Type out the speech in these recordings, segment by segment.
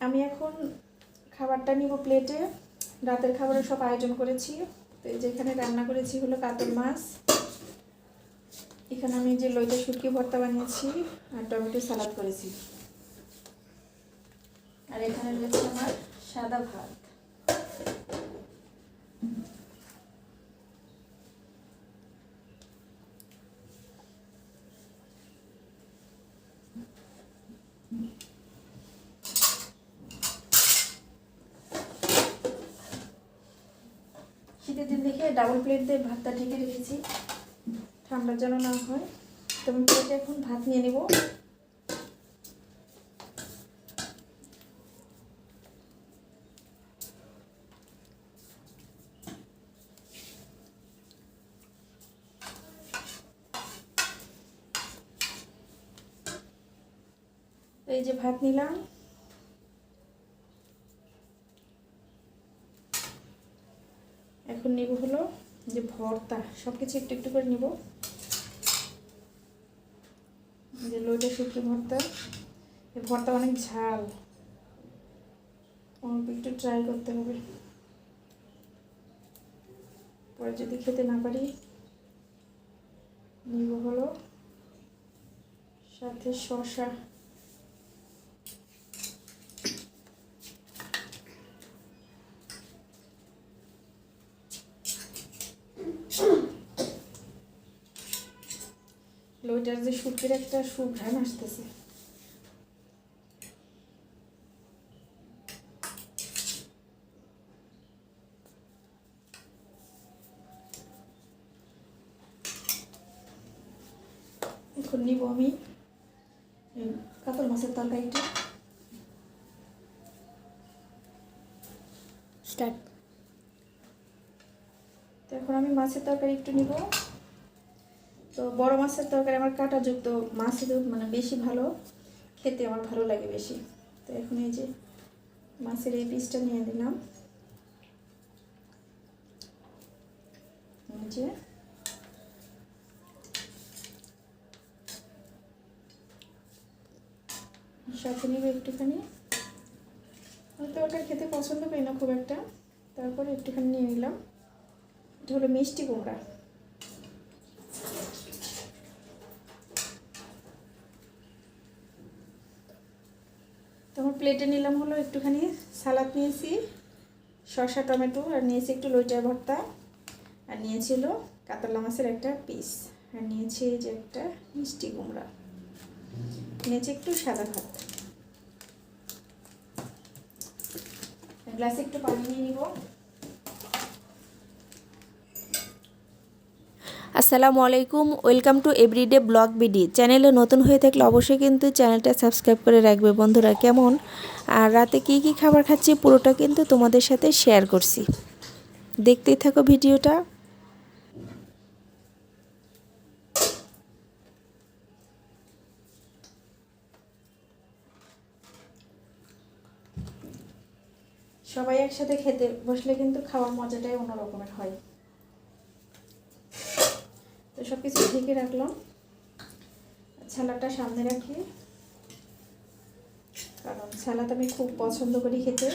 আমি এখন খাবারটা নিব প্লেটে রাতের খাবারের সব আয়োজন করেছি। তো যেখানে রান্না করেছি হলো কাতল মাছ। এখানে আমি যে লইটা শুটকি ভর্তা বানিয়েছি আর টমেটো সালাদ করেছি। আর এখানে রয়েছে আমার সাদা ভাত। শীতের দিন দেখে ডাবল প্লেট দিয়ে ভাতটা ঢেকে রেখেছি। ঠান্ডা যেন না হয়। তো আমি প্লেটে এখন ভাত নিয়ে নেব। এই যে ভাত নিলাম। এখন নেব হলো যে ভর্তা সব কিছু একটু একটু করে নেব। যে লইটা শুকনো ভর্তা, এই ভর্তা অনেক ঝাল। অল্প একটু ট্রাই করতে হবে। পরে যদি খেতে না পারি, নিব হলো সাথে শশা লইটার যে শুটের একটা সুঘ্রাণ আসতেছে। এখন নিব আমি কাতল মাছের তরকারিটা। স্টার্ট। এখন আমি মাছের তরকারি একটু নিব। তো বড় মাছের তরকারি আমার কাঁটাযুক্ত মাছের মানে বেশি ভালো, খেতে আমার ভালো লাগে বেশি। তো এখন এই যে মাছের এই পিসটা নিয়ে দিলাম যে সাথে নিব একটুখানি। তরকারি খেতে পছন্দ করি না খুব একটা। তারপরে একটুখানি নিয়ে নিলাম। এটা হলো মিষ্টি কুমড়া। তোমার প্লেটে নিলাম হলো একটুখানি সালাদ নিয়েছি, শসা, টমেটো, আর নিয়েছি একটু লইটার ভর্তা, আর নিয়েছিল কাতলা মাছের একটা পিস আর নিয়েছি যে একটা মিষ্টি কুমড়া, নিয়েছি একটু সাদা ভাত। গ্লাসে একটু পানি নিয়ে নিব। আসসালামু আলাইকুম, welcome to everyday blog BD. চ্যানেলে নতুন হয়ে থাকলে অবশ্যই কিন্তু চ্যানেলটা সাবস্ক্রাইব করে রাখবে। বন্ধুরা, কেমন? আর রাতে কি কি খাবার খাচ্ছি পুরোটা কিন্তু তোমাদের সাথে শেয়ার করছি। দেখতেই থাকো ভিডিওটা। সবাই একসাথে খেতে বসলে কিন্তু খাওয়ার মজাটাই অন্য রকমের হয়। তো সব কিছু ঢেকে রাখলাম। ছালাটা সামনে রাখি। কারণ সালাদ আমি খুব পছন্দ করি খেতে।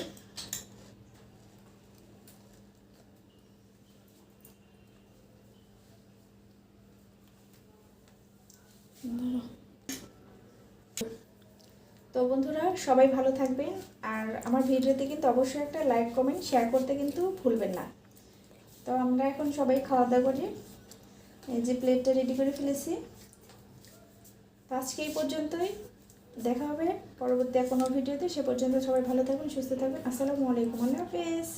তো বন্ধুরা, সবাই ভালো থাকবেন। আর আমার ভিডিওতে কিন্তু অবশ্যই একটা লাইক কমেন্ট শেয়ার করতে কিন্তু ভুলবেন না। তো আমরা এখন সবাই খাওয়া দাওয়া করি। এই যে প্লেটটা রেডি করে ফেলেছি। আজকে এই পর্যন্তই। দেখা হবে পরবর্তী কোনো ভিডিওতে। সে পর্যন্ত সবাই ভালো থাকবেন সুস্থ থাকবেন আসসালামু আলাইকুম। আল্লাহ হাফেজ।